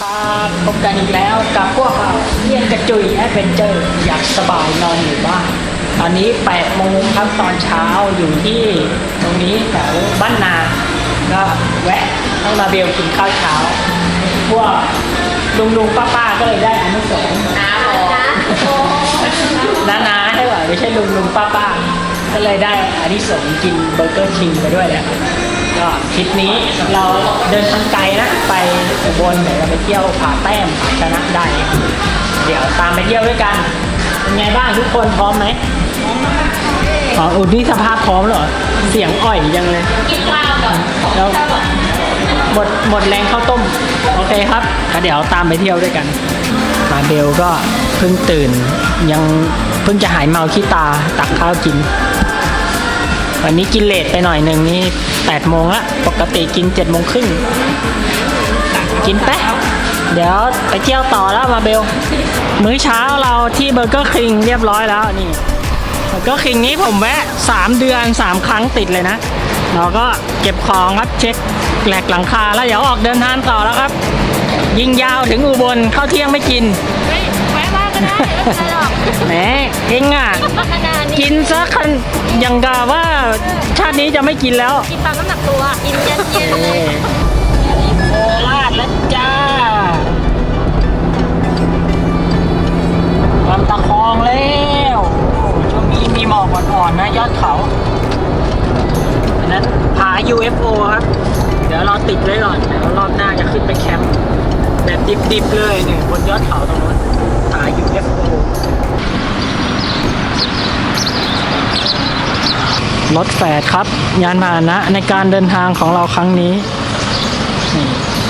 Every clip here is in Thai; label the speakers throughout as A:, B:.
A: ครับพบกันอีกแล้วกับพวกเราเยี่ยนกระจุยแอดเวนเจอร์อยากสบายนอนอยู่บ้านตอนนี้8โมงครับตอนเช้าอยู่ที่ตรงนี้แถวบ้านนา ก็แวะต้องมาเบลกินข้าวเช้า พวกลุงลุงป้าป้าๆก็เลยได้อานุสงส์
B: น้ำเหรอ
A: นานาใช่ป่ะไม่ใช่ลุงลุงป้าป้าๆก็เลยได้อานิสงส์กินเบอร์เกอร์คิงไปด้วยแหละ ก็ทริปนี้เราเดินทางไกลนะ ไปอุบลเดี๋ยวเราไปเที่ยวผาแต้มผาชนะได้ เดี๋ยวตามไปเที่ยวด้วยกัน เป็นไงบ้างทุกคนพร้อมไหมอ๋ออุดนี่สภาพพร้อมเหรอ เสียงอ่อยยังเลย
B: กินข้าวก่อน
A: แล้วหมดหมดแรงข้าวต้ม โอเคครับก็เดี๋ยวตามไปเที่ยวด้วยกันมาเบลก็เพิ่งตื่น ยังเพิ่งจะหายเมาขี้ตาตักข้าวกิน วันนี้กินเลทไปหน่อยหนึ่งนี่8โมงละ ปกติกิน7โมงครึ่ง กินแป๊ะเดี๋ยวไปเที่ยวต่อแล้วมาเบล มื้อเช้าเราที่เบอร์เกอร์คิงเรียบร้อยแล้วนี่เบอร์เกอร์คิงนี้ผมแวะ 3 เดือน 3 ครั้งติดเลยนะ เราก็เก็บของครับเช็คแหลกหลังคาแล้วเดี๋ยวออกเดินทางต่อแล้วครับ ยิงยาวถึงอุบลเข้าวเที่ยงไม่กิน
B: แวะบ้างก็ได้ไม่เป็นไรหรอก
A: แหมเองอะ
B: ขนาดนี้
A: กินซะคันยังกะว่าชาตินี้จะไม่กินแล้ว
B: กินตามน้ำหนักตัวกินเย็นๆเลย
A: โคราชแล้วจ้าลำตะคองแล้วโอ้โหช่วงนี้มีหมอกอ่อนๆนะยอดเขาอันนั้นผา UFO ครับ เดี๋ยวเราติดไว้ก่อน เดี๋ยวรอบหน้าจะขึ้นไปแคมป์แบบดิบๆเลยเนี่ยบนยอดเขาตรงนู้น รถแฝดครับ ยานพาหนะในการเดินทางของเราครั้งนี้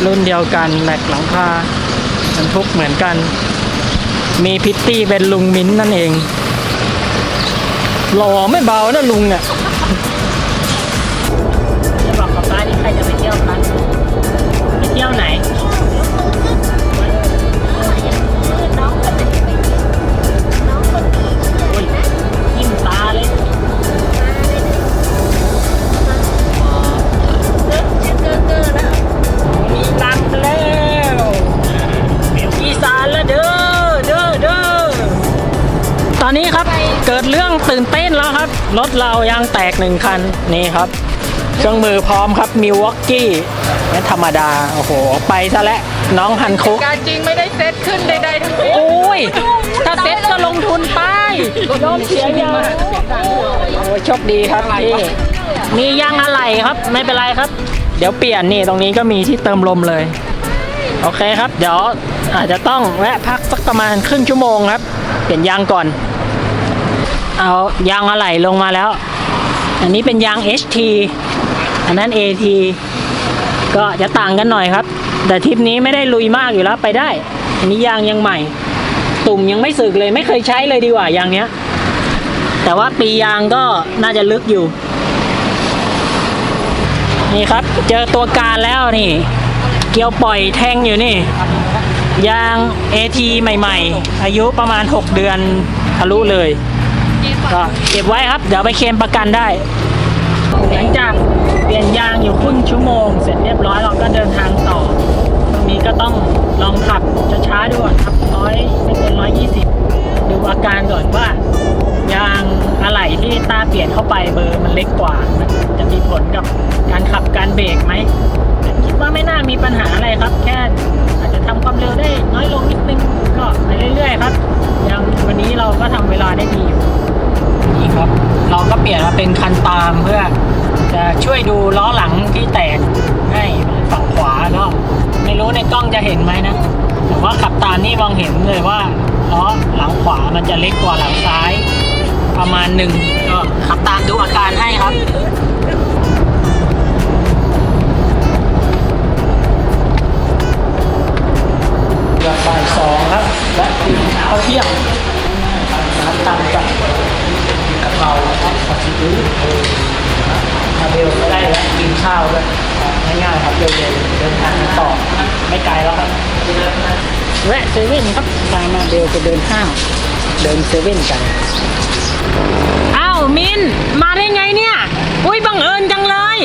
A: รุ่นเดียวกันแม็กหลังคาบรรทุกเหมือนกัน มีพิตตี้เป็นลุงมิ้นนั่นเอง หล่อไม่เบานะลุงเนี่ย อนนี้
B: ครั
A: บเกิดเรื่องตื่นเต้นแล้วครับ รถเรายางแตกหนึ่งคันนี่ครับเครื่องมือพร้อมครับมิววอกกี้ไม่ธรรมดา โอ้โห ไปซะแล้วน้องฮันคุก
C: การจริงไม่ได้เซตขึ้นใดๆทั้งสิ้น
A: โอ้ย ถ้าเซ็ตก็ลงทุนไปยอมเสียยางโอ้ยโชคดีครับพี่มียางอะไรครับไม่เป็นไรครับ เดี๋ยวเปลี่ยนนี่ตรงนี้ก็มีที่เติมลมเลย โอเคครับ เดี๋ยวอาจจะต้องแวะพักสักประมาณครึ่งชั่วโมงครับ เปลี่ยนยางก่อน เอายางอะไหล่ลงมาแล้ว อันนี้เป็นยาง HT อันนั้น AT ก็จะต่างกันหน่อยครับ แต่ทริปนี้ไม่ได้ลุยมากอยู่แล้วไปได้ อันนี้ยางยังใหม่ ตุ่มยังไม่สึกเลยไม่เคยใช้เลยดีกว่ายางเนี้ย แต่ว่าปียางก็น่าจะลึกอยู่ นี่ครับ เจอตัวการแล้วนี่ เกียวปล่อยแทงอยู่นี่ ยาง AT ใหม่ ๆ อายุประมาณ 6 เดือนทะลุเลย ก็เก็บไว้ครับ เดี๋ยวไปเคลมประกันได้ หลังจากเปลี่ยนยางอยู่ครึ่งชั่วโมง เสร็จเรียบร้อยเราก็เดินทางต่อ ตรงนี้ก็ต้องลองขับช้าๆดูก่อนครับร้อยไม่เกินร้อยยี่สิบดูอาการก่อนว่ายางอะไหล่ที่ตาเปลี่ยนเข้าไปเบอร์มันเล็กกว่า มันจะมีผลกับการขับการเบรกไหมคิดว่าไม่น่ามีปัญหาอะไรครับ แค่อาจจะทำความเร็วได้น้อยลงนิดนึงก็ไปเรื่อยๆครับย่างวันนี้เราก็ทำเวลาได้ดีอยู่ นี่ครับ เราก็เปลี่ยนมาเป็นคันตามเพื่อ จะช่วยดูล้อหลังที่แตกให้ฝั่งขวาเนาะไม่รู้ในกล้องจะเห็นไหมนะ แต่ว่าขับตามนี่มองเห็นเลยว่าล้อหลังขวามันจะเล็กกว่าหลังซ้าย ประมาณหนึ่งก็ขับตามดูอาการให้ครับบ่ายสองครับ และกินข้าเที่ยงตาลกับ เพราครับผัดซีอิ๊วมาเบลก็ได้แล้วกินข้าวด้วยง่ายๆครับเร็วๆเดินทางกันต่อไม่ไกลแล้วครับแวะเซเว่นครับตามมาเบลจะเดินห้างเดินเซเว่นกันอ้าวมินมาได้ไงเนี่ยอุ้ยบังเอิญจังเลย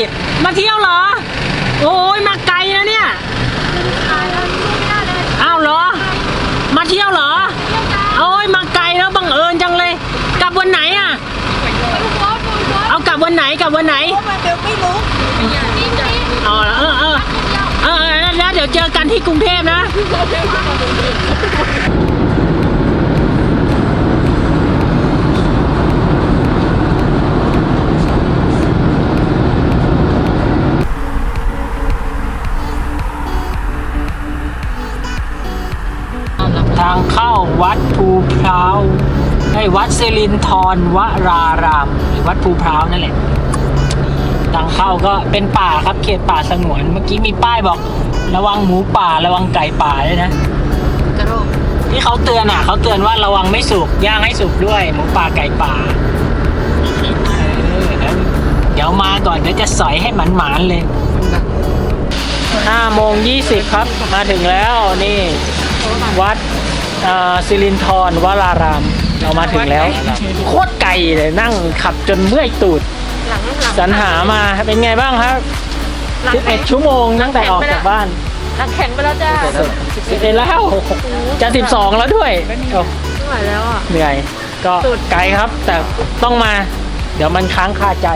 A: มาเที่ยวเหรอ โอ้ยมาไกลนะเนี่ย
B: ตายแล้วไม่น่า
A: เที่ยวเหรอโอ้ยมาไกลแล้วบังเอิญจังเลย กลับวันไหน วันไหนกลับวันไหน
B: มาเดี๋ยวไม่รู้
A: อ๋อเออเออเออเออแล้วเดี๋ยวเจอกันที่กรุงเทพนะทางเข้าวัดภูพร้าว ไอ้ยวัดสิรินทรวราราม หรือวัดภูพร้าวนั่นแหละทางเข้าก็เป็นป่าครับเขตป่าสงวน เมื่อกี้มีป้ายบอก ระวังหมูป่าระวังไก่ป่าด้วยนะ
C: กระโดด
A: ที่เขาเตือนอะเขาเตือนว่าระวังไม่สุกย่างให้สุกด้วยหมูป่าไก่ป่าเออแล้วเดี๋ยวมาก่อนเดี๋ยวจะสอยให้หมันๆเลยห้าโมงยี่สิบครับ มาถึงแล้วนี่ วัดเอ่อสิรินทรวราราม เรามาถึงแล้วโคตรไกลเลยนั่งขับจนเมื่อยตูด
C: หลังหลัง
A: สรรหามาเป็นไงบ้างครับ
C: หลังแข็ง
A: 11ชั่วโมงตั้งแต่ออกจากบ้าน
C: หลังแข็งไปแล้วจ้า
A: 11แล้วจะ12แล้วด้วยโอ้
C: ไม่ไหวแล้วอะ
A: เหนื่อยก็
C: สุด
A: ไกลครับ แต่ต้องมา เดี๋ยวมันค้างคาใจ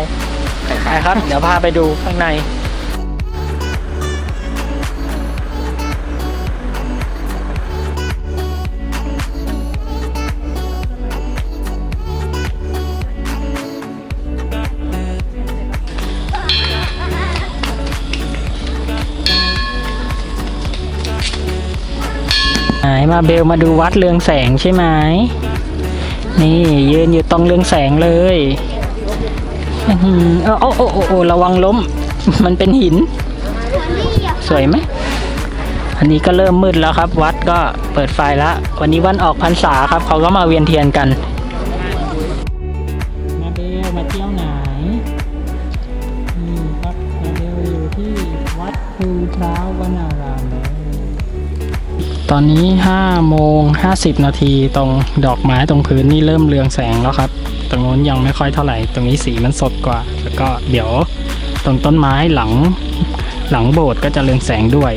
A: ไปครับ เดี๋ยวพาไปดูข้างใน มาเบลมาดูวัดเรืองแสงใช่ไหมนี่ยืนอยู่ตรงเรืองแสงเลยอื้อหือเออโอ้โอ้โอ้โอระวังล้ม มันเป็นหิน สวยไหม อันนี้ก็เริ่มมืดแล้วครับ วัดก็เปิดไฟแล้ววันนี้วันออกพรรษาครับ เขาก็มาเวียนเทียนกันมาเบลมาเที่ยวไหนนี่ครับมาเบลอยู่ที่วัดภูเท้าวนารามเลย ตอนนี้5โมง50 นาทีตรงดอกไม้ตรงพื้นนี่เริ่มเรืองแสงแล้วครับ ตรงนู้นยังไม่ค่อยเท่าไหร่ ตรงนี้สีมันสดกว่า แล้วก็เดี๋ยวตรงต้นไม้หลังหลังโบสถ์ก็จะเรืองแสงด้วย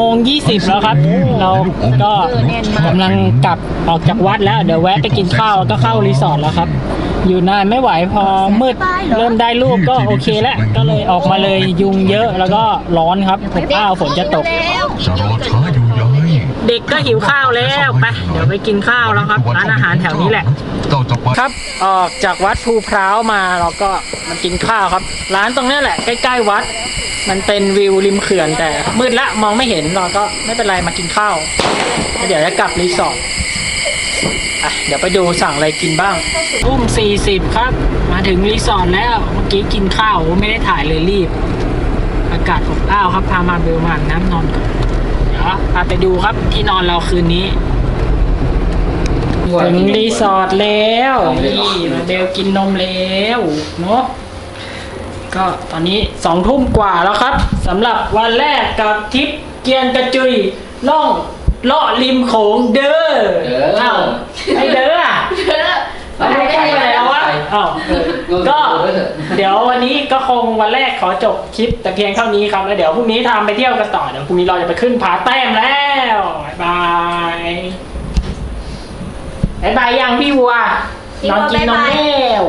A: โมง 20 แล้วครับ เราก็กำลังกลับออกจากวัดแล้ว เดี๋ยวแวะไปกินข้าวแล้วก็เข้ารีสอร์ทแล้วครับ อยู่นานไม่ไหวพอมืดเริ่มได้รูปก็โอเคแล้ว ก็เลยออกมาเลยยุงเยอะแล้วก็ร้อนครับอบอ้าวฝนจะตก
D: จะรอช้า
A: เด็กก็หิวข้าวแล้วไปเดี๋ยวไปกินข้าวแล้วครับร้านอาหารแถวนี้แหละ
D: เจ้าจะไป
A: ครับออกจากวัดภูพร้าวมาเราก็มากินข้าวครับ ร้านตรงเนี้ยแหละใกล้ๆวัด มันเป็นวิวริมเขื่อนแต่มืดละมองไม่เห็นเราก็ไม่เป็นไรมากินข้าวแล้วเดี๋ยวจะกลับรีสอร์ทอะเดี๋ยวไปดูสั่งอะไรกินบ้างทุ่ม40ครับ มาถึงรีสอร์ทแล้วเมื่อกี้กินข้าวไม่ได้ถ่ายเลยรีบ อากาศอบอ้าวครับพามาเบลมาอาบน้ำนอนก่อน เดี๋ยวพาไปดูครับที่นอนเราคืนนี้ถึงรีสอร์ทแล้วนี่มาเบลกินนมแล้วเนาะก็ตอนนี้สองทุ่มกว่าแล้วครับสำหรับวันแรกกับทริปเกียนกระจุยล่องเลาะริมโขงเด้อเอ้าไอเด้ออะเรา ไม่ได้ไปแล้ววะอ้าเออก็เดี๋ยววันนี้ก็คงวันแรกขอจบคลิปแต่เพียงเท่านี้ครับแล้วเดี๋ยวพรุ่งนี้ทำไปเที่ยวกันต่อเดี๋ยวพรุ่งนี้เราจะไปขึ้นผาแต้มแล้วบ๊ายบายบายบายยังพี่วัวนอ
B: น
A: กินน
B: อน
A: แล้ว